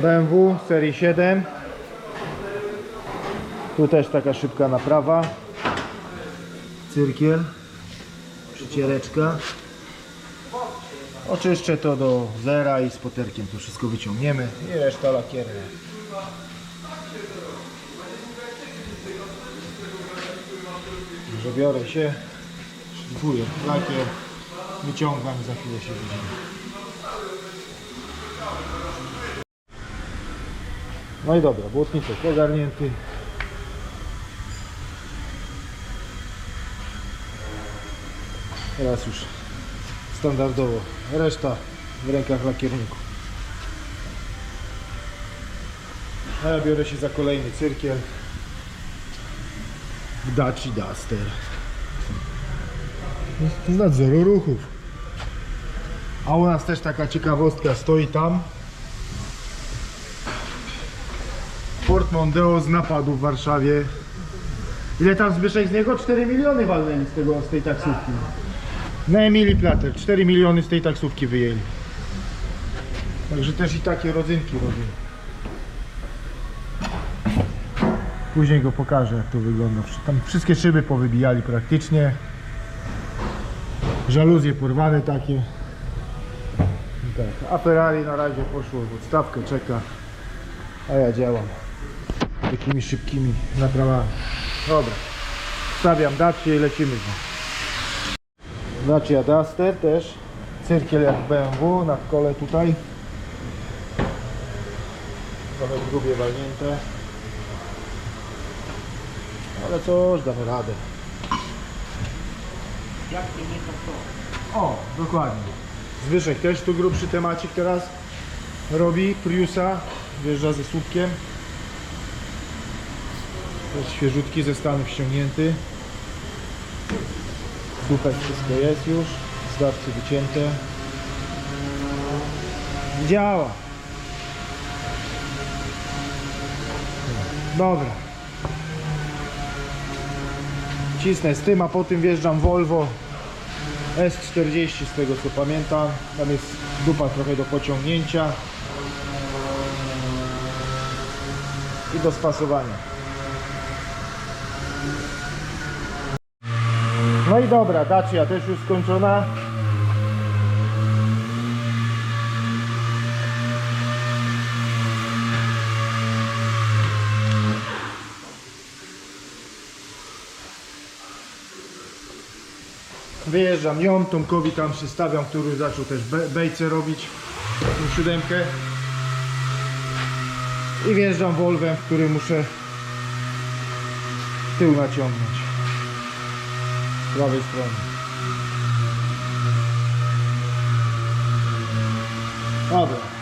BMW serii 7 tu też taka szybka naprawa. Cyrkiel przyciereczka oczyszczę to do zera i z poterkiem to wszystko wyciągniemy. I reszta lakiernia że biorę się. Szlifuję lakier wyciągam i za chwilę się widzimy No i dobra, błotniczek ogarnięty. Teraz już standardowo reszta w rękach lakierników. A ja biorę się za kolejny cyrkiel w Daci Duster. Z nadzoru ruchów. A u nas też taka ciekawostka stoi tam. Mondeo z napadu w Warszawie. Ile tam Zbyszek z niego? 4 miliony walnęli z, tego, z tej taksówki. Na Emilii Plater 4 miliony z tej taksówki wyjęli. Także też i takie rodzynki robią. Później go pokażę jak to wygląda. Tam wszystkie szyby powybijali praktycznie. Żaluzje porwane takie. Tak. A Ferrari na razie poszło w czeka. A ja działam takimi szybkimi naprawami. Dobra, stawiam Dacię i lecimy z nią. Dacia Duster też, cyrkiel jak BMW, na kole tutaj. Trochę grubie walnięte. Ale cóż, damy radę. Jak ty nie to? O, dokładnie. Zwyszek też tu grubszy temacik teraz robi, Priusa, wjeżdża ze słupkiem. Jest świeżutki ze Stanów ściągnięty. Dupek wszystko jest już, zdawcy wycięte. Działa. Dobra. Cisnę z tym, a po tym wjeżdżam Volvo S40 z tego co pamiętam. Tam jest dupa trochę do pociągnięcia. I do spasowania. No i dobra, Dacia też już skończona. Wyjeżdżam nią, Tomkowi tam przystawiam, który zaczął też be- bejce robić, tą siódemkę. I wjeżdżam Volvem, w którym muszę tył naciągnąć. Z prawej strony. Dobra.